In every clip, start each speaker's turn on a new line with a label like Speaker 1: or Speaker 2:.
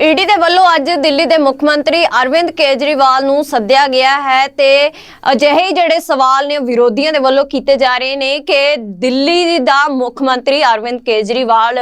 Speaker 1: ED ਦੇ ਵੱਲੋਂ ਅੱਜ ਦਿੱਲੀ ਦੇ ਮੁੱਖ ਮੰਤਰੀ ਅਰਵਿੰਦ ਕੇਜਰੀਵਾਲ ਨੂੰ ਸੱਦਿਆ ਗਿਆ ਹੈ ਤੇ ਅਜਿਹੇ ਜਿਹੜੇ ਸਵਾਲ ਨੇ ਵਿਰੋਧੀਆਂ ਦੇ ਵੱਲੋਂ ਕੀਤੇ ਜਾ ਰਹੇ ਨੇ ਕਿ ਦਿੱਲੀ ਦਾ ਮੁੱਖ ਮੰਤਰੀ ਅਰਵਿੰਦ ਕੇਜਰੀਵਾਲ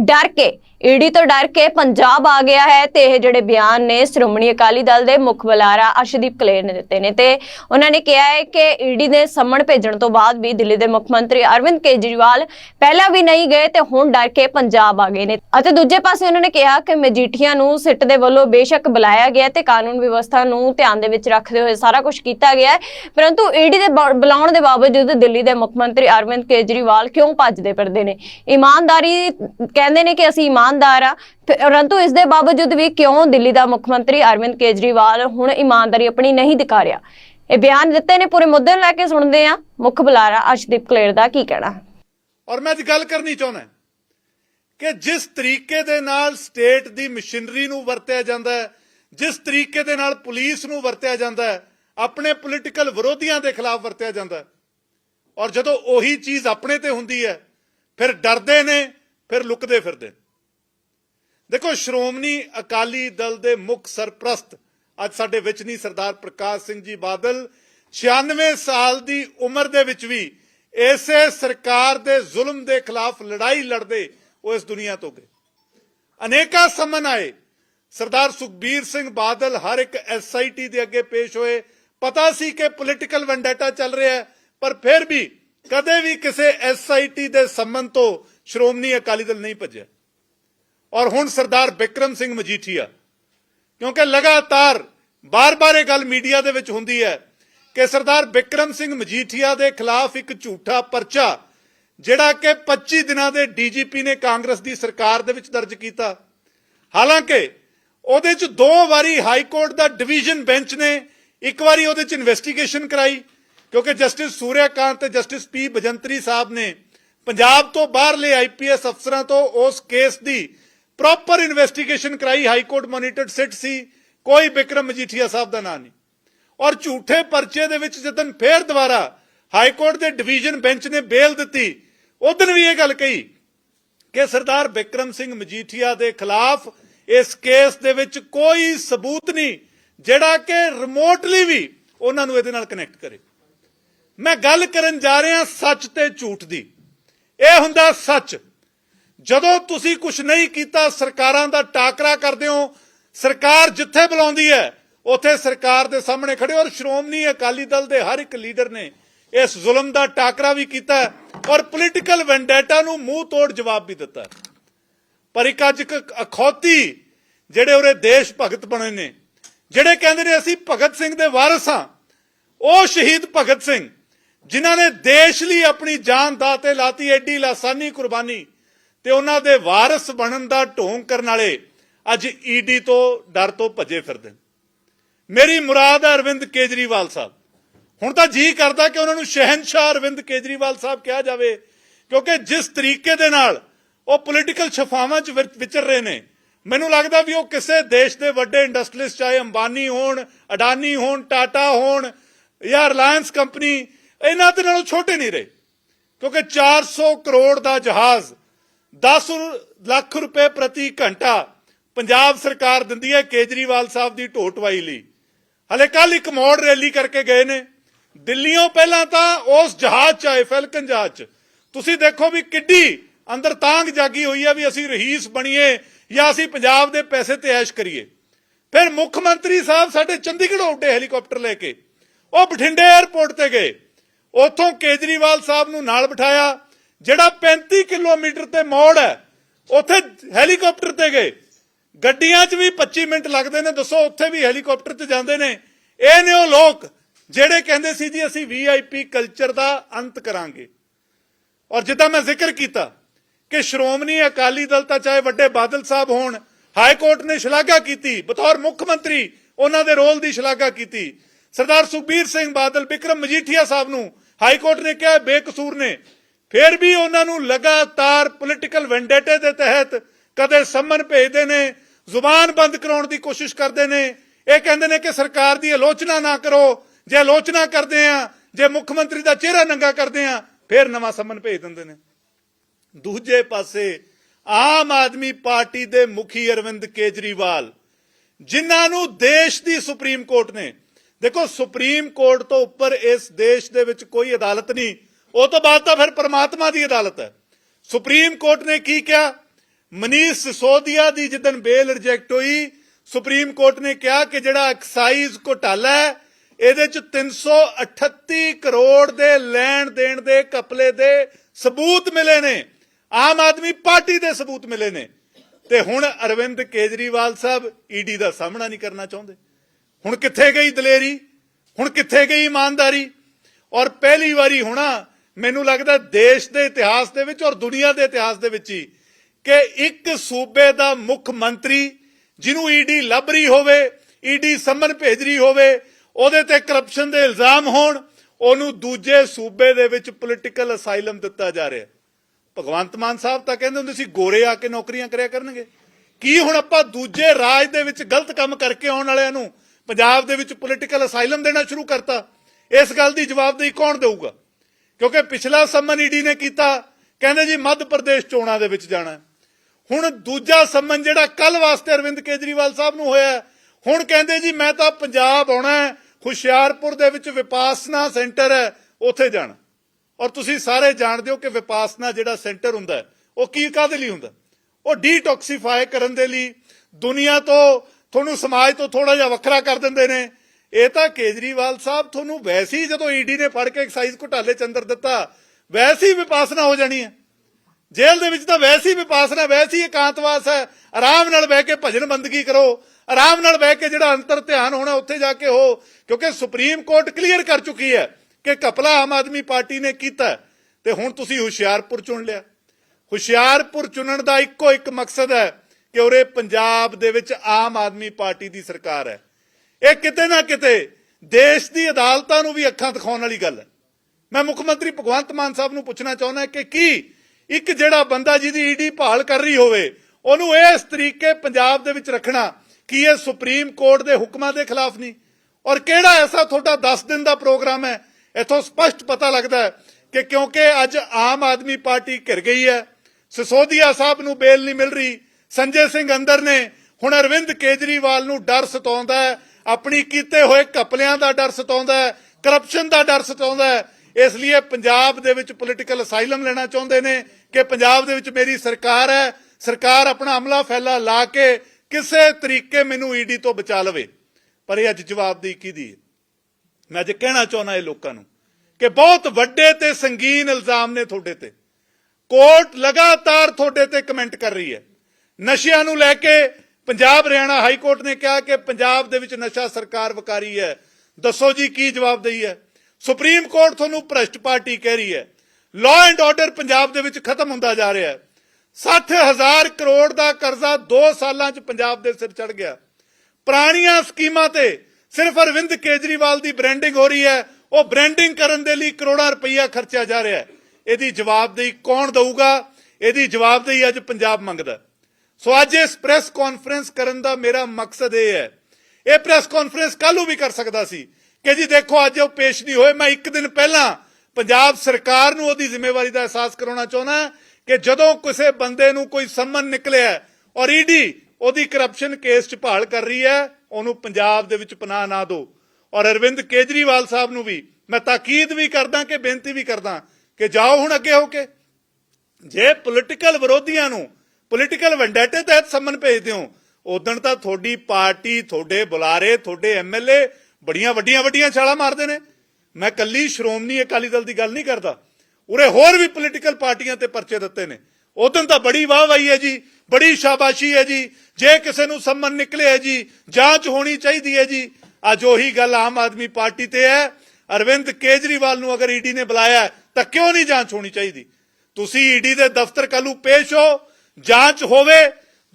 Speaker 1: ਡਰ ਕੇ ਈਡੀ ਤੋਂ ਡਰ ਕੇ ਪੰਜਾਬ ਆ ਗਿਆ ਹੈ ਤੇ ਇਹ ਜਿਹੜੇ ਬਿਆਨ ਨੇ ਸ਼੍ਰੋਮਣੀ ਅਕਾਲੀ ਦਲ ਦੇ ਮੁੱਖ ਬੁਲਾਰਾ ਅਰਸ਼ਦੀਪ ਕਲੇਰ ਨੇ ਦਿੱਤੇ ਨੇ ਤੇ ਉਹਨਾਂ ਨੇ ਕਿਹਾ ਹੈ ਕਿ ਈਡੀ ਦੇ ਸੰਮਣ ਭੇਜਣ ਤੋਂ ਬਾਅਦ ਵੀ ਦਿੱਲੀ ਦੇ ਮੁੱਖ ਮੰਤਰੀ ਅਰਵਿੰਦ ਕੇਜਰੀਵਾਲ ਪਹਿਲਾਂ ਵੀ ਨਹੀਂ ਗਏ ਤੇ ਹੁਣ ਡਰ ਕੇ ਪੰਜਾਬ ਆ ਗਏ ਨੇ। ਅਤੇ ਦੂਜੇ ਪਾਸੇ ਉਹਨਾਂ ਨੇ ਕਿਹਾ ਕਿ ਮਜੀਠੀਆ ਨੂੰ ਸਿੱਟ ਦੇ ਵੱਲੋਂ ਬੇਸ਼ੱਕ ਬੁਲਾਇਆ ਗਿਆ ਤੇ ਕਾਨੂੰਨ ਵਿਵਸਥਾ ਨੂੰ ਧਿਆਨ ਦੇ ਵਿੱਚ ਰੱਖਦੇ ਹੋਏ ਸਾਰਾ ਕੁਝ ਕੀਤਾ ਗਿਆ ਹੈ। ਪਰੰਤੂ ਈਡੀ ਦੇ ਬੁਲਾਉਣ ਦੇ ਬਾਵਜੂਦ ਦਿੱਲੀ ਦੇ ਮੁੱਖ ਮੰਤਰੀ ਅਰਵਿੰਦ ਕੇਜਰੀਵਾਲ ਕਿਉਂ ਭੱਜਦੇ ਫਿਰਦੇ ਨੇ? ਇਮਾਨਦਾਰੀ ਕਹਿੰਦੇ ਨੇ ਕਿ ਅਸੀਂ ਇਮਾਨ ਇਮਾਨਦਾਰ ਆ। ਪਰੰਤੂ ਇਸ ਦੇ ਬਾਵਜੂਦ ਵੀ ਕਿਉਂ ਦਿੱਲੀ ਦਾ ਮੁੱਖ ਮੰਤਰੀ ਅਰਵਿੰਦ ਕੇਜਰੀਵਾਲ ਹੁਣ ਇਮਾਨਦਾਰੀ ਆਪਣੀ ਨਹੀਂ ਦਿਖਾ ਰਿਹਾ? ਇਹ ਬਿਆਨ ਦਿੱਤੇ ਨੇ ਪੂਰੇ ਮੁੱਦੇ ਨੂੰ ਲੈ ਕੇ ਸੁਣਦੇ ਆ ਮੁੱਖ ਬੁਲਾਰਾ ਅਰਸ਼ਦੀਪ ਕਲੇਰ ਦਾ ਕੀ ਕਹਿਣਾ?
Speaker 2: ਔਰ ਮੈਂ ਅੱਜ ਗੱਲ ਕਰਨੀ ਚਾਹੁੰਦਾ ਕਿ ਜਿਸ ਤਰੀਕੇ ਦੇ ਨਾਲ ਸਟੇਟ ਦੀ ਮਸ਼ੀਨਰੀ ਨੂੰ ਵਰਤਿਆ ਜਾਂਦਾ ਹੈ, ਜਿਸ ਤਰੀਕੇ ਦੇ ਨਾਲ ਪੁਲਿਸ ਨੂੰ ਵਰਤਿਆ ਜਾਂਦਾ ਹੈ, ਆਪਣੇ ਪੋਲੀਟੀਕਲ ਵਿਰੋਧੀਆਂ ਦੇ ਖਿਲਾਫ ਵਰਤਿਆ ਜਾਂਦਾ ਹੈ। ਔਰ ਜਦੋਂ ਉਹੀ ਚੀਜ਼ ਆਪਣੇ ਤੇ ਹੁੰਦੀ ਹੈ, ਫਿਰ ਡਰਦੇ ਨੇ, ਫਿਰ ਲੁਕਦੇ ਫਿਰਦੇ ਨੇ। ਦੇਖੋ, ਸ਼੍ਰੋਮਣੀ ਅਕਾਲੀ ਦਲ ਦੇ ਮੁੱਖ ਸਰਪ੍ਰਸਤ ਅੱਜ ਸਾਡੇ ਵਿੱਚ ਨਹੀਂ, ਸਰਦਾਰ ਪ੍ਰਕਾਸ਼ ਸਿੰਘ ਜੀ ਬਾਦਲ। 96 ਸਾਲ ਦੀ ਉਮਰ ਦੇ ਵਿੱਚ ਵੀ ਇਸੇ ਸਰਕਾਰ ਦੇ ਜ਼ੁਲਮ ਦੇ ਖਿਲਾਫ ਲੜਾਈ ਲੜਦੇ ਉਹ ਇਸ ਦੁਨੀਆ ਤੋਂ ਗਏ। ਅਨੇਕਾਂ ਸਮਨ ਆਏ। ਸਰਦਾਰ ਸੁਖਬੀਰ ਸਿੰਘ ਬਾਦਲ ਹਰ ਇੱਕ ਐਸਆਈਟੀ ਦੇ ਅੱਗੇ ਪੇਸ਼ ਹੋਏ। ਪਤਾ ਸੀ ਕਿ ਪੋਲੀਟੀਕਲ ਵੈਂਡੇਟਾ ਚੱਲ ਰਿਹਾ ਹੈ, ਪਰ ਫਿਰ ਵੀ ਕਦੇ ਵੀ ਕਿਸੇ ਐਸਆਈਟੀ ਦੇ ਸੰਮਨ ਤੋਂ ਸ਼੍ਰੋਮਣੀ ਅਕਾਲੀ ਦਲ ਨਹੀਂ ਭੱਜਿਆ। ਔਰ ਹੁਣ ਸਰਦਾਰ ਬਿਕਰਮ ਸਿੰਘ ਮਜੀਠੀਆ। ਕਿਉਂਕਿ ਲਗਾਤਾਰ ਬਾਰ-ਬਾਰ ਇਹ ਗੱਲ ਮੀਡੀਆ ਦੇ ਵਿੱਚ ਹੁੰਦੀ ਹੈ ਕਿ ਸਰਦਾਰ ਬਿਕਰਮ ਸਿੰਘ ਮਜੀਠੀਆ ਦੇ ਖਿਲਾਫ ਇੱਕ ਝੂਠਾ ਪਰਚਾ, ਜਿਹੜਾ ਕਿ 25 ਦਿਨਾਂ ਦੇ ਡੀਜੀਪੀ ਨੇ ਕਾਂਗਰਸ ਦੀ ਸਰਕਾਰ ਦੇ ਵਿੱਚ ਦਰਜ ਕੀਤਾ। ਹਾਲਾਂਕਿ ਉਹਦੇ 'ਚ ਦੋ ਵਾਰੀ ਹਾਈ ਕੋਰਟ ਦਾ ਡਿਵੀਜ਼ਨ ਬੈਂਚ ਨੇ ਇੱਕ ਵਾਰੀ ਉਹਦੇ 'ਚ ਇਨਵੈਸਟੀਗੇਸ਼ਨ ਕਰਾਈ, ਕਿਉਂਕਿ ਜਸਟਿਸ ਸੂਰਿਆਕਾਂਤ ਤੇ ਜਸਟਿਸ ਪੀ ਬਜੰਤਰੀ ਸਾਹਿਬ ਨੇ ਪੰਜਾਬ ਤੋਂ ਬਾਹਰਲੇ ਆਈਪੀਐਸ ਅਫਸਰਾਂ ਤੋਂ ਉਸ ਕੇਸ ਦੀ ਪ੍ਰੋਪਰ ਇਨਵੈਸਟੀਗੇਸ਼ਨ ਕਰਾਈ ਹਾਈ ਕੋਰਟ ਮੋਨੀਟਰਡ ਸਿਟ ਸੀ, ਕੋਈ ਬਿਕਰਮ ਮਜੀਠੀਆ ਸਾਹਿਬ ਦਾ ਨਾਂ ਨਹੀਂ। ਔਰ ਝੂਠੇ ਪਰਚੇ ਦੇ ਵਿੱਚ ਜਦੋਂ ਫੇਰ ਦੁਬਾਰਾ ਹਾਈ ਕੋਰਟ ਦੇ ਡਿਵੀਜ਼ਨ ਬੈਂਚ ਨੇ ਬੇਲ ਦਿੱਤੀ ਉਦੋਂ ਵੀ ਇਹ ਗੱਲ ਕਹੀ ਕਿ ਸਰਦਾਰ ਬਿਕਰਮ ਸਿੰਘ ਮਜੀਠੀਆ ਦੇ ਖਿਲਾਫ ਇਸ ਕੇਸ ਦੇ ਵਿੱਚ ਕੋਈ ਸਬੂਤ ਨਹੀਂ, ਜਿਹੜਾ ਕਿ ਰਿਮੋਟਲੀ ਵੀ ਉਹਨਾਂ ਨੂੰ ਇਹਦੇ ਨਾਲ ਕਨੈਕਟ ਕਰੇ। ਮੈਂ ਗੱਲ ਕਰਨ ਜਾ ਰਿਹਾ ਸੱਚ ਤੇ ਝੂਠ ਦੀ। ਇਹ ਹੁੰਦਾ ਸੱਚ। ਜਦੋਂ ਤੁਸੀਂ ਕੁਝ ਨਹੀਂ ਕੀਤਾ, ਸਰਕਾਰਾਂ ਦਾ ਟਾਕਰਾ ਕਰਦੇ ਹੋ, ਸਰਕਾਰ ਜਿੱਥੇ ਬੁਲਾਉਂਦੀ ਹੈ, ਉੱਥੇ ਸਰਕਾਰ ਦੇ ਸਾਹਮਣੇ ਖੜੇ ਔਰ ਸ਼੍ਰੋਮਣੀ ਅਕਾਲੀ ਦਲ ਦੇ ਹਰ ਇੱਕ ਲੀਡਰ ਨੇ ਇਸ ਜ਼ੁਲਮ ਦਾ ਟਾਕਰਾ ਵੀ ਕੀਤਾ ਔਰ ਪੋਲੀਟੀਕਲ ਵੈਂਡੇਟਾ ਨੂੰ ਮੂੰਹ ਤੋੜ ਜਵਾਬ ਵੀ ਦਿੱਤਾ ਪਰ ਇੱਕ ਅੱਜ ਇੱਕ ਅਖੌਤੀ ਜਿਹੜੇ ਉਹਰੇ ਦੇਸ਼ ਭਗਤ ਬਣੇ ਨੇ, ਜਿਹੜੇ ਕਹਿੰਦੇ ਨੇ ਅਸੀਂ ਭਗਤ ਸਿੰਘ ਦੇ ਵਾਰਿਸ ਹਾਂ, ਉਹ ਸ਼ਹੀਦ ਭਗਤ ਸਿੰਘ, ਜਿਨ੍ਹਾਂ ਨੇ ਦੇਸ਼ ਲਈ ਆਪਣੀ ਜਾਨ ਦਾਅ ਤੇ ਲਾਤੀ, ਐਡੀ ਲਾਸਾਨੀ ਕੁਰਬਾਨੀ ਤੇ ਉਹਨਾਂ ਦੇ ਵਾਰਿਸ ਬਣਨ ਦਾ ਢੋਂਗ ਕਰਨ ਵਾਲੇ ਅੱਜ ਈਡੀ ਤੋਂ ਡਰ ਤੋਂ ਭੱਜੇ ਫਿਰਦੇ ਨੇ। ਮੇਰੀ ਮੁਰਾਦ ਹੈ ਅਰਵਿੰਦ ਕੇਜਰੀਵਾਲ ਸਾਹਿਬ। ਹੁਣ ਤਾਂ ਜੀ ਕਰਦਾ ਕਿ ਉਹਨਾਂ ਨੂੰ ਸ਼ਹਿਨशाह ਅਰਵਿੰਦ ਕੇਜਰੀਵਾਲ ਸਾਹਿਬ ਕਿਹਾ ਜਾਵੇ, ਕਿਉਂਕਿ ਜਿਸ ਤਰੀਕੇ ਦੇ ਨਾਲ ਉਹ ਪੋਲੀਟੀਕਲ ਛਫਾਵਾਂ 'ਚ ਵਿਚ- ਵਿਚਰ ਰਹੇ ਨੇ, ਮੈਨੂੰ ਲੱਗਦਾ ਵੀ ਉਹ ਕਿਸੇ ਦੇਸ਼ ਦੇ ਵੱਡੇ ਇੰਡਸਟਰੀਅਲਿਸਟ ਚਾਹੇ ਅੰਬਾਨੀ ਹੋਣ, ਅਡਾਨੀ ਹੋਣ, ਟਾਟਾ ਹੋਣ ਜਾਂ ਰਿਲਾਇੰਸ ਕੰਪਨੀ, ਇਹਨਾਂ ਦੇ ਨਾਲੋਂ ਛੋਟੇ ਨਹੀਂ ਰਹੇ। ਕਿਉਂਕਿ 400 ਕਰੋੜ ਦਾ ਜਹਾਜ਼ 10 ਲੱਖ ਰੁਪਏ ਪ੍ਰਤੀ ਘੰਟਾ ਪੰਜਾਬ ਸਰਕਾਰ ਦਿੰਦੀ ਹੈ ਕੇਜਰੀਵਾਲ ਸਾਹਿਬ ਦੀ ਢੋਟਵਾਈ ਲਈ। ਹਲੇ ਕੱਲ ਇੱਕ ਮੋੜ ਰੈਲੀ ਕਰਕੇ ਗਏ ਨੇ। ਦਿੱਲੀੋਂ ਪਹਿਲਾਂ ਤਾਂ ਉਸ ਜਹਾਜ਼ ਚ ਆਏ, ਫੈਲਕਨ ਜਹਾਜ਼ ਚ। ਤੁਸੀਂ ਦੇਖੋ ਵੀ ਕਿੱਡੀ ਅੰਦਰ ਤਾਂਗ ਜਾਗੀ ਹੋਈ ਆ ਵੀ ਅਸੀਂ ਰਹੀਸ ਬਣੀਏ ਜਾਂ ਅਸੀਂ ਪੰਜਾਬ ਦੇ ਪੈਸੇ ਤੇ ਐਸ਼ ਕਰੀਏ। ਫਿਰ ਮੁੱਖ ਮੰਤਰੀ ਸਾਹਿਬ ਸਾਡੇ ਚੰਡੀਗੜ੍ਹ ਉੱਡੇ ਹੈਲੀਕਾਪਟਰ ਲੈ ਕੇ। ਉਹ ਬਠਿੰਡੇ 에ਅਰਪੋਰਟ ਤੇ ਗਏ। ਉੱਥੋਂ ਕੇਜਰੀਵਾਲ ਸਾਹਿਬ ਨੂੰ ਨਾਲ ਬਿਠਾਇਆ। ਜਿਹੜਾ 35 ਕਿਲੋਮੀਟਰ ਤੇ ਮੋੜ ਹੈ, ਉੱਥੇ ਹੈਲੀਕਾਪਟਰ ਤੇ ਗਏ। ਗੱਡੀਆਂ 'ਚ ਵੀ 25 ਮਿੰਟ ਲੱਗਦੇ ਨੇ, ਦੱਸੋ ਉੱਥੇ ਵੀ ਹੈਲੀਕਾਪਟਰ 'ਚ ਜਾਂਦੇ ਨੇ। ਇਹ ਨੇ ਉਹ ਲੋਕ ਜਿਹੜੇ ਕਹਿੰਦੇ ਸੀ ਜੀ, ਅਸੀਂ ਵੀਆਈਪੀ ਕਲਚਰ ਦਾ ਅੰਤ ਕਰਾਂਗੇ। ਔਰ ਜਿੱਦਾਂ ਮੈਂ ਜ਼ਿਕਰ ਕੀਤਾ ਕਿ ਸ਼੍ਰੋਮਣੀ ਅਕਾਲੀ ਦਲ ਤਾਂ ਚਾਹੇ ਵੱਡੇ ਬਾਦਲ ਸਾਹਿਬ ਹੋਣ, ਹਾਈ ਕੋਰਟ ਨੇ ਸ਼ਲਾਘਾ ਕੀਤੀ, ਬਤੌਰ ਮੁੱਖ ਮੰਤਰੀ ਉਹਨਾਂ ਦੇ ਰੋਲ ਦੀ ਸ਼ਲਾਘਾ ਕੀਤੀ। ਸਰਦਾਰ ਸੁਖਬੀਰ ਸਿੰਘ ਬਾਦਲ, ਵਿਕਰਮ ਮਜੀਠੀਆ ਸਾਹਿਬ ਨੂੰ ਹਾਈ ਕੋਰਟ ਨੇ ਕਿਹਾ ਬੇਕਸੂਰ ਨੇ। ਫਿਰ ਵੀ ਉਹਨਾਂ ਨੂੰ ਲਗਾਤਾਰ ਪੋਲੀਟੀਕਲ ਵੈਂਡੇਟੇ ਦੇ ਤਹਿਤ ਕਦੇ ਸੰਮਨ ਭੇਜਦੇ ਨੇ, ਜ਼ੁਬਾਨ ਬੰਦ ਕਰਾਉਣ ਦੀ ਕੋਸ਼ਿਸ਼ ਕਰਦੇ ਨੇ। ਇਹ ਕਹਿੰਦੇ ਨੇ ਕਿ ਸਰਕਾਰ ਦੀ ਆਲੋਚਨਾ ਨਾ ਕਰੋ। ਜੇ ਆਲੋਚਨਾ ਕਰਦੇ ਆ, ਜੇ ਮੁੱਖ ਮੰਤਰੀ ਦਾ ਚਿਹਰਾ ਨੰਗਾ ਕਰਦੇ ਆ, ਫਿਰ ਨਵਾਂ ਸੰਮਨ ਭੇਜ ਦਿੰਦੇ ਨੇ। ਦੂਜੇ ਪਾਸੇ ਆਮ ਆਦਮੀ ਪਾਰਟੀ ਦੇ ਮੁਖੀ ਅਰਵਿੰਦ ਕੇਜਰੀਵਾਲ, ਜਿਨ੍ਹਾਂ ਨੂੰ ਦੇਸ਼ ਦੀ ਸੁਪਰੀਮ ਕੋਰਟ ਨੇ। ਦੇਖੋ, ਸੁਪਰੀਮ ਕੋਰਟ ਤੋਂ ਉੱਪਰ ਇਸ ਦੇਸ਼ ਦੇ ਵਿੱਚ ਕੋਈ ਅਦਾਲਤ ਨਹੀਂ ਉਹ ਤੋਂ ਬਾਅਦ ਤਾਂ ਫਿਰ ਪਰਮਾਤਮਾ ਦੀ ਅਦਾਲਤ ਹੈ। ਸੁਪਰੀਮ ਕੋਰਟ ਨੇ ਕੀ ਕਿਹਾ? ਮਨੀਸ਼ ਸਿਸੋਦੀਆ ਦੀ ਜਿੱਦਨ ਬੇਲ ਰਿਜੈਕਟ ਹੋਈ, ਸੁਪਰੀਮ ਕੋਰਟ ਨੇ ਕਿਹਾ ਕਿ ਜਿਹੜਾ ਐਕਸਾਈਜ਼ ਘੁਟਾਲਾ ਹੈ, ਇਹਦੇ ਚ 338 ਕਰੋੜ ਦੇ ਲੈਣ ਦੇਣ ਦੇ ਕਪਲੇ ਦੇ ਸਬੂਤ ਮਿਲੇ ਨੇ। ਆਮ ਆਦਮੀ ਪਾਰਟੀ ਦੇ ਸਬੂਤ ਮਿਲੇ ਨੇ। ਤੇ ਹੁਣ ਅਰਵਿੰਦ ਕੇਜਰੀਵਾਲ ਸਾਹਿਬ ਈਡੀ ਦਾ ਸਾਹਮਣਾ ਨਹੀਂ ਕਰਨਾ ਚਾਹੁੰਦੇ। ਹੁਣ ਕਿੱਥੇ ਗਈ ਦਲੇਰੀ? ਹੁਣ ਕਿੱਥੇ ਗਈ ਇਮਾਨਦਾਰੀ? ਔਰ ਪਹਿਲੀ ਵਾਰੀ ਹੋਣਾ ਮੈਨੂੰ ਲੱਗਦਾ ਦੇਸ਼ ਦੇ ਇਤਿਹਾਸ ਦੇ ਵਿੱਚ ਔਰ ਦੁਨੀਆ ਦੇ ਇਤਿਹਾਸ ਦੇ ਵਿੱਚ ਹੀ ਕਿ ਇੱਕ ਸੂਬੇ ਦਾ ਮੁੱਖ ਮੰਤਰੀ ਜਿਹਨੂੰ ਈਡੀ ਲੱਭ ਰਹੀ ਹੋਵੇ ਈਡੀ ਸਮਨ ਭੇਜ ਰਹੀ ਹੋਵੇ, ਉਹਦੇ ਤੇ ਕਰਪਸ਼ਨ ਦੇ ਇਲਜ਼ਾਮ ਹੋਣ, ਉਹਨੂੰ ਦੂਜੇ ਸੂਬੇ ਦੇ ਵਿੱਚ ਪੋਲੀਟੀਕਲ ਅਸਾਈਲਮ ਦਿੱਤਾ ਜਾ ਰਿਹਾ। ਭਗਵੰਤ ਮਾਨ ਸਾਹਿਬ ਤਾਂ ਕਹਿੰਦੇ ਹੁੰਦੇ ਸੀ, ਗੋਰੇ ਆ ਕੇ ਨੌਕਰੀਆਂ ਕਰਿਆ ਕਰਨਗੇ। ਕੀ ਹੁਣ ਆਪਾਂ ਦੂਜੇ ਰਾਜ ਦੇ ਵਿੱਚ ਗਲਤ ਕੰਮ ਕਰਕੇ ਆਉਣ ਵਾਲਿਆਂ ਨੂੰ ਪੰਜਾਬ ਦੇ ਵਿੱਚ ਪੋਲੀਟੀਕਲ ਅਸਾਈਲਮ ਦੇਣਾ ਸ਼ੁਰੂ ਕਰਤਾ? ਇਸ ਗੱਲ ਦੀ ਜਵਾਬਦੇਹੀ ਕੌਣ ਦੇਊਗਾ? ਕਿਉਂਕਿ ਪਿਛਲਾ ਸੰਮਨ ਈਡੀ ਨੇ ਕੀਤਾ, ਕਹਿੰਦੇ ਜੀ ਮੱਧ ਪ੍ਰਦੇਸ਼ ਚੋਣਾਂ ਦੇ ਵਿੱਚ ਜਾਣਾ ਹੁਣ ਦੂਜਾ ਸੰਮਨ ਜਿਹੜਾ ਕੱਲ ਵਾਸਤੇ ਅਰਵਿੰਦ ਕੇਜਰੀਵਾਲ ਸਾਹਿਬ ਨੂੰ ਹੋਇਆ ਹੁਣ ਕਹਿੰਦੇ ਜੀ ਮੈਂ ਤਾਂ ਪੰਜਾਬ ਆਉਣਾ ਹੁਸ਼ਿਆਰਪੁਰ ਦੇ ਵਿੱਚ ਵਿਪਾਸਨਾ ਸੈਂਟਰ ਹੈ, ਉੱਥੇ ਜਾਣਾ। ਔਰ ਤੁਸੀਂ ਸਾਰੇ ਜਾਣਦੇ ਹੋ ਕਿ ਵਿਪਾਸਨਾ ਜਿਹੜਾ ਸੈਂਟਰ ਹੁੰਦਾ ਉਹ ਕੀ ਕਾਹਦੇ ਲਈ ਹੁੰਦਾ? ਉਹ ਡੀਟੌਕਸੀਫਾਈ ਕਰਨ ਦੇ ਲਈ ਦੁਨੀਆ ਤੋਂ, ਤੁਹਾਨੂੰ ਸਮਾਜ ਤੋਂ ਥੋੜਾ ਜਿਹਾ ਵੱਖਰਾ ਕਰ ਦਿੰਦੇ ਨੇ ਇਹ ਤਾਂ ਕੇਜਰੀਵਾਲ ਸਾਹਿਬ ਤੁਹਾਨੂੰ ਵੈਸੇ ਹੀ ਜਦੋਂ ਈਡੀ ਨੇ ਫੜ ਕੇ ਐਕਸਾਈਜ਼ ਘੁਟਾਲੇ ਚ ਅੰਦਰ ਦਿੱਤਾ, ਵੈਸੇ ਹੀ ਵਿਪਾਸਨਾ ਹੋ ਜਾਣੀ ਹੈ। ਜੇਲ੍ਹ ਦੇ ਵਿੱਚ ਤਾਂ ਵੈਸੇ ਹੀ ਵਿਪਾਸਨਾ ਵੈਸੇ ਹੀ ਇਕਾਂਤਵਾਸ ਹੈ। ਆਰਾਮ ਨਾਲ ਬਹਿ ਕੇ ਭਜਨ ਬੰਦਗੀ ਕਰੋ, ਆਰਾਮ ਨਾਲ ਬਹਿ ਕੇ ਜਿਹੜਾ ਅੰਤਰ ਧਿਆਨ ਹੋਣਾ ਉੱਥੇ ਜਾ ਕੇ ਹੋ, ਕਿਉਂਕਿ ਸੁਪਰੀਮ ਕੋਰਟ ਕਲੀਅਰ ਕਰ ਚੁੱਕੀ ਹੈ ਕਿ ਕਪਲਾ ਆਮ ਆਦਮੀ ਪਾਰਟੀ ਨੇ ਕੀਤਾ ਤੇ ਹੁਣ ਤੁਸੀਂ ਹੁਸ਼ਿਆਰਪੁਰ ਚੁਣ ਲਿਆ। ਹੁਸ਼ਿਆਰਪੁਰ ਚੁਣਨ ਦਾ ਇੱਕੋ ਇੱਕ ਮਕਸਦ ਹੈ ਕਿ ਉਰੇ ਪੰਜਾਬ ਦੇ ਵਿੱਚ ਆਮ ਆਦਮੀ ਪਾਰਟੀ ਦੀ ਸਰਕਾਰ ਹੈ। ਇਹ ਕਿਤੇ ਨਾ ਕਿਤੇ ਦੇਸ਼ ਦੀ ਅਦਾਲਤਾਂ ਨੂੰ ਵੀ ਅੱਖਾਂ ਦਿਖਾਉਣ ਵਾਲੀ ਗੱਲ ਹੈ। ਮੈਂ ਮੁੱਖ ਮੰਤਰੀ ਭਗਵੰਤ ਮਾਨ ਸਾਹਿਬ ਨੂੰ ਪੁੱਛਣਾ ਚਾਹੁੰਦਾ ਕਿ ਕੀ ਇੱਕ ਜਿਹੜਾ ਬੰਦਾ ਜਿਹਦੀ ਈਡੀ ਭਾਲ ਕਰ ਰਹੀ ਹੋਵੇ, ਉਹਨੂੰ ਇਸ ਤਰੀਕੇ ਪੰਜਾਬ ਦੇ ਵਿੱਚ ਰੱਖਣਾ ਕੀ ਇਹ ਸੁਪਰੀਮ ਕੋਰਟ ਦੇ ਹੁਕਮਾਂ ਦੇ ਖਿਲਾਫ ਨਹੀਂ? ਔਰ ਕਿਹੜਾ ਐਸਾ ਤੁਹਾਡਾ 10 ਦਿਨ ਦਾ ਪ੍ਰੋਗਰਾਮ ਹੈ? ਇਥੋਂ ਸਪਸ਼ਟ ਪਤਾ ਲੱਗਦਾ ਹੈ ਕਿ ਕਿਉਂਕਿ ਅੱਜ ਆਮ ਆਦਮੀ ਪਾਰਟੀ ਘਿਰ ਗਈ ਹੈ, ਸਿਸੋਦੀਆ ਸਾਹਿਬ ਨੂੰ ਬੇਲ ਨਹੀਂ ਮਿਲ ਰਹੀ, ਸੰਜੇ ਸਿੰਘ ਅੰਦਰ ਨੇ, ਹੁਣ ਅਰਵਿੰਦ ਕੇਜਰੀਵਾਲ ਨੂੰ ਡਰ ਸਤਾਉਂਦਾ ਹੈ ਆਪਣੀ ਕੀਤੇ ਹੋਏ ਕਪਲਿਆਂ ਦਾ ਡਰ ਸਤਾਉਂਦਾ ਹੈ ਕਰਪਸ਼ਨ ਦਾ ਡਰ ਸਤਾਉਂਦਾ ਹੈ। ਇਸ ਲਈ ਪੰਜਾਬ ਦੇ ਵਿੱਚ ਪੋਲੀਟੀਕਲ ਅਸਾਈਲਮ ਲੈਣਾ ਚਾਹੁੰਦੇ ਨੇ ਕਿ ਪੰਜਾਬ ਦੇ ਵਿੱਚ ਮੇਰੀ ਸਰਕਾਰ ਹੈ, ਸਰਕਾਰ ਆਪਣਾ ਅਮਲਾ ਫੈਲਾ ਲਾ ਕੇ ਕਿਸੇ ਤਰੀਕੇ ਮੈਨੂੰ ਈਡੀ ਤੋਂ ਬਚਾ ਲਵੇ। ਪਰ ਇਹ ਅੱਜ ਜਵਾਬਦੇਹੀ ਕਿਹਦੀ ਹੈ? ਮੈਂ ਅੱਜ ਕਹਿਣਾ ਚਾਹੁੰਦਾ ਇਹ ਲੋਕਾਂ ਨੂੰ ਕਿ ਬਹੁਤ ਵੱਡੇ ਤੇ ਸੰਗੀਨ ਇਲਜ਼ਾਮ ਨੇ ਤੁਹਾਡੇ ਤੇ। ਕੋਰਟ ਲਗਾਤਾਰ ਤੁਹਾਡੇ ਤੇ ਕਮੈਂਟ ਕਰ ਰਹੀ ਹੈ। ਨਸ਼ਿਆਂ ਨੂੰ ਲੈ ਕੇ ਪੰਜਾਬ ਹਰਿਆਣਾ ਹਾਈ ਕੋਰਟ ਨੇ ਕਿਹਾ ਕਿ ਪੰਜਾਬ ਦੇ ਵਿੱਚ ਨਸ਼ਾ ਸਰਕਾਰ ਵਕਾਰੀ ਹੈ। ਦੱਸੋ ਜੀ ਕੀ ਜਵਾਬਦੇਹੀ ਹੈ? ਸੁਪਰੀਮ ਕੋਰਟ ਤੁਹਾਨੂੰ ਭ੍ਰਸ਼ਟ ਪਾਰਟੀ ਕਹਿ ਰਹੀ ਹੈ। ਲਾਅ ਐਂਡ ਆਰਡਰ ਪੰਜਾਬ ਦੇ ਵਿੱਚ ਖਤਮ ਹੁੰਦਾ ਜਾ ਰਿਹਾ ਹੈ। 60000 ਕਰੋੜ ਦਾ ਕਰਜ਼ਾ 2 ਸਾਲਾਂ 'ਚ ਪੰਜਾਬ ਦੇ ਸਿਰ ਚੜ ਗਿਆ। ਪੁਰਾਣੀਆਂ ਸਕੀਮਾਂ ਤੇ ਸਿਰਫ ਅਰਵਿੰਦ ਕੇਜਰੀਵਾਲ ਦੀ ਬ੍ਰਾਂਡਿੰਗ ਹੋ ਰਹੀ ਹੈ। ਉਹ ਬ੍ਰਾਂਡਿੰਗ ਕਰਨ ਦੇ ਲਈ ਕਰੋੜਾਂ ਰੁਪਈਆ ਖਰਚਿਆ ਜਾ ਰਿਹਾ ਹੈ। ਇਹਦੀ ਜਵਾਬਦੇਹੀ ਕੌਣ ਦਊਗਾ? ਇਹਦੀ ਜਵਾਬਦੇਹੀ ਅੱਜ ਪੰਜਾਬ ਮੰਗਦਾ ਸੋ ਅੱਜ ਇਸ ਪ੍ਰੈਸ ਕਾਨਫਰੰਸ ਕਰਨ ਦਾ ਮੇਰਾ ਮਕਸਦ ਇਹ ਹੈ। ਇਹ ਪ੍ਰੈਸ ਕਾਨਫਰੰਸ ਕੱਲ ਨੂੰ ਵੀ ਕਰ ਸਕਦਾ ਸੀ ਕਿ ਜੀ ਦੇਖੋ, ਅੱਜ ਉਹ ਪੇਸ਼ ਨਹੀਂ ਹੋਏ। ਮੈਂ ਇੱਕ ਦਿਨ ਪਹਿਲਾਂ ਪੰਜਾਬ ਸਰਕਾਰ ਨੂੰ ਉਹਦੀ ਜ਼ਿੰਮੇਵਾਰੀ ਦਾ ਅਹਿਸਾਸ ਕਰਾਉਣਾ ਚਾਹੁੰਦਾ ਕਿ ਜਦੋਂ ਕਿਸੇ ਬੰਦੇ ਨੂੰ ਕੋਈ ਸੰਮਨ ਨਿਕਲਿਆ ਹੈ ਔਰ ਈਡੀ ਉਹਦੀ ਕਰਪਸ਼ਨ ਕੇਸ 'ਚ ਭਾਲ ਕਰ ਰਹੀ ਹੈ, ਉਹਨੂੰ ਪੰਜਾਬ ਦੇ ਵਿੱਚ ਪਨਾਹ ਨਾ ਦਿਓ। ਔਰ ਅਰਵਿੰਦ ਕੇਜਰੀਵਾਲ ਸਾਹਿਬ ਨੂੰ ਵੀ ਮੈਂ ਤਾਕੀਦ ਵੀ ਕਰਦਾ ਕਿ ਬੇਨਤੀ ਵੀ ਕਰਦਾ ਕਿ ਜਾਓ ਹੁਣ ਅੱਗੇ ਹੋ ਕੇ। ਜੇ ਪੋਲੀਟੀਕਲ ਵਿਰੋਧੀਆਂ ਨੂੰ ਪੋਲੀਟੀਕਲ ਵੈਂਡੇਟੇ ਤਹਿਤ ਸੰਮਨ ਭੇਜਦੇ ਹੋ। ਉਦੋਂ ਤਾਂ ਤੁਹਾਡੀ ਪਾਰਟੀ, ਤੁਹਾਡੇ ਬੁਲਾਰੇ, ਤੁਹਾਡੇ ਐਮਐਲਏ ਬੜੀਆਂ ਵੱਡੀਆਂ ਵੱਡੀਆਂ ਛਾਲਾਂ ਮਾਰਦੇ ਨੇ। ਮੈਂ ਕੱਲੀ ਸ਼੍ਰੋਮਣੀ ਅਕਾਲੀ ਦਲ ਦੀ ਗੱਲ ਨਹੀਂ ਕਰਦਾ। ਉਰੇ ਹੋਰ ਵੀ ਪੋਲੀਟੀਕਲ ਪਾਰਟੀਆਂ ਤੇ ਪਰਚੇ ਦਿੱਤੇ ਨੇ। ਉਦੋਂ ਤਾਂ ਬੜੀ ਵਾਹ ਵਾਹੀ ਹੈ ਜੀ, ਬੜੀ ਸ਼ਾਬਾਸ਼ੀ ਹੈ ਜੀ। ਜੇ ਕਿਸੇ ਨੂੰ ਸੰਮਨ ਨਿਕਲੇ ਹੈ ਜੀ, ਜਾਂਚ ਹੋਣੀ ਚਾਹੀਦੀ ਹੈ ਜੀ। ਅੱਜ ਉਹੀ ਗੱਲ ਆਮ ਆਦਮੀ ਪਾਰਟੀ ਤੇ ਹੈ। ਅਰਵਿੰਦ ਕੇਜਰੀਵਾਲ ਨੂੰ ਅਗਰ ਈਡੀ ਨੇ ਬੁਲਾਇਆ ਤਾਂ ਕਿਉਂ ਨਹੀਂ ਜਾਂਚ ਹੋਣੀ ਚਾਹੀਦੀ? ਤੁਸੀਂ ਈਡੀ ਦੇ ਦਫ਼ਤਰ ਕੱਲੂ ਪੇਸ਼ ਹੋ। ਜਾਂਚ ਹੋਵੇ,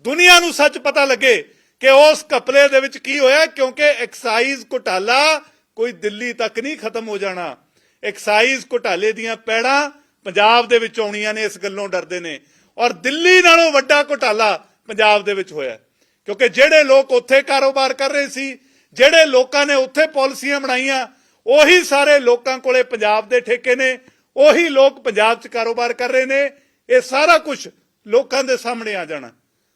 Speaker 2: ਦੁਨੀਆ ਨੂੰ ਸੱਚ ਪਤਾ ਲੱਗੇ ਕਿ ਉਸ ਕਪਲੇ ਦੇ ਵਿੱਚ ਕੀ ਹੋਇਆ, ਕਿਉਂਕਿ ਐਕਸਾਈਜ਼ ਘੁਟਾਲਾ ਕੋਈ ਦਿੱਲੀ ਤੱਕ ਨਹੀਂ ਖਤਮ ਹੋ ਜਾਣਾ। ਐਕਸਾਈਜ਼ ਘੁਟਾਲੇ ਦੀਆਂ ਪੈੜਾਂ ਪੰਜਾਬ ਦੇ ਵਿੱਚ ਆਉਣੀਆਂ ਨੇ, ਇਸ ਗੱਲੋਂ ਡਰਦੇ ਨੇ। ਔਰ ਦਿੱਲੀ ਨਾਲੋਂ ਵੱਡਾ ਘੁਟਾਲਾ ਪੰਜਾਬ ਦੇ ਵਿੱਚ ਹੋਇਆ ਕਿਉਂਕਿ ਜਿਹੜੇ ਲੋਕ ਉੱਥੇ ਕਾਰੋਬਾਰ ਕਰ ਰਹੇ ਸੀ, ਜਿਹੜੇ ਲੋਕਾਂ ਨੇ ਉੱਥੇ ਪਾਲਿਸੀਆਂ ਬਣਾਈਆਂ, ਉਹੀ ਸਾਰੇ ਲੋਕਾਂ ਕੋਲੇ ਪੰਜਾਬ ਦੇ ਠੇਕੇ ਨੇ, ਉਹੀ ਲੋਕ ਪੰਜਾਬ 'ਚ ਕਾਰੋਬਾਰ ਕਰ ਰਹੇ ਨੇ, ਇਹ ਸਾਰਾ ਕੁਝ ਲੋਕਾਂ ਦੇ ਸਾਹਮਣੇ ਆ ਜਾਣਾ।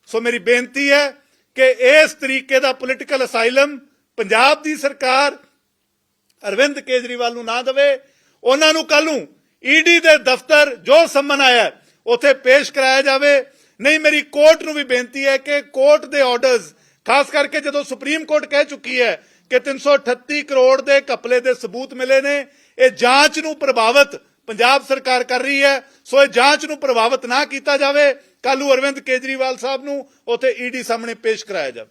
Speaker 2: ਸੋ ਮੇਰੀ ਬੇਨਤੀ ਹੈ ਕਿ ਇਸ ਤਰੀਕੇ ਦਾ ਪੋਲੀਟੀਕਲ ਅਸਾਈਲਮ ਪੰਜਾਬ ਦੀ ਸਰਕਾਰ ਅਰਵਿੰਦ ਕੇਜਰੀਵਾਲ ਨੂੰ ਨਾ ਦੇਵੇ। ਉਹਨਾਂ ਨੂੰ ਕੱਲ ਨੂੰ ਈਡੀ ਦੇ ਦਫ਼ਤਰ ਜੋ ਸੰਮਨ ਆਇਆ ਹੈ, ਉੱਥੇ ਪੇਸ਼ ਕਰਾਇਆ ਜਾਵੇ। ਨਹੀਂ ਮੇਰੀ ਕੋਰਟ ਨੂੰ ਵੀ ਬੇਨਤੀ ਹੈ ਕਿ ਕੋਰਟ ਦੇ ਆਰਡਰਸ ਖਾਸ ਕਰਕੇ ਜਦੋਂ ਸੁਪਰੀਮ ਕੋਰਟ ਕਹਿ ਚੁੱਕੀ ਹੈ ਕਿ 338 ਕਰੋੜ ਦੇ ਘਪਲੇ ਦੇ ਸਬੂਤ ਮਿਲੇ ਨੇ ਇਹ ਜਾਂਚ ਨੂੰ ਪ੍ਰਭਾਵਿਤ ਪੰਜਾਬ ਸਰਕਾਰ ਕਰ ਰਹੀ ਹੈ, ਸੋ ਇਹ ਜਾਂਚ ਨੂੰ ਪ੍ਰਭਾਵਿਤ ਨਾ ਕੀਤਾ ਜਾਵੇ। ਕੱਲ ਨੂੰ ਅਰਵਿੰਦ ਕੇਜਰੀਵਾਲ ਸਾਹਿਬ ਨੂੰ ਉੱਥੇ ਈਡੀ ਸਾਹਮਣੇ ਪੇਸ਼ ਕਰਾਇਆ ਜਾਵੇ।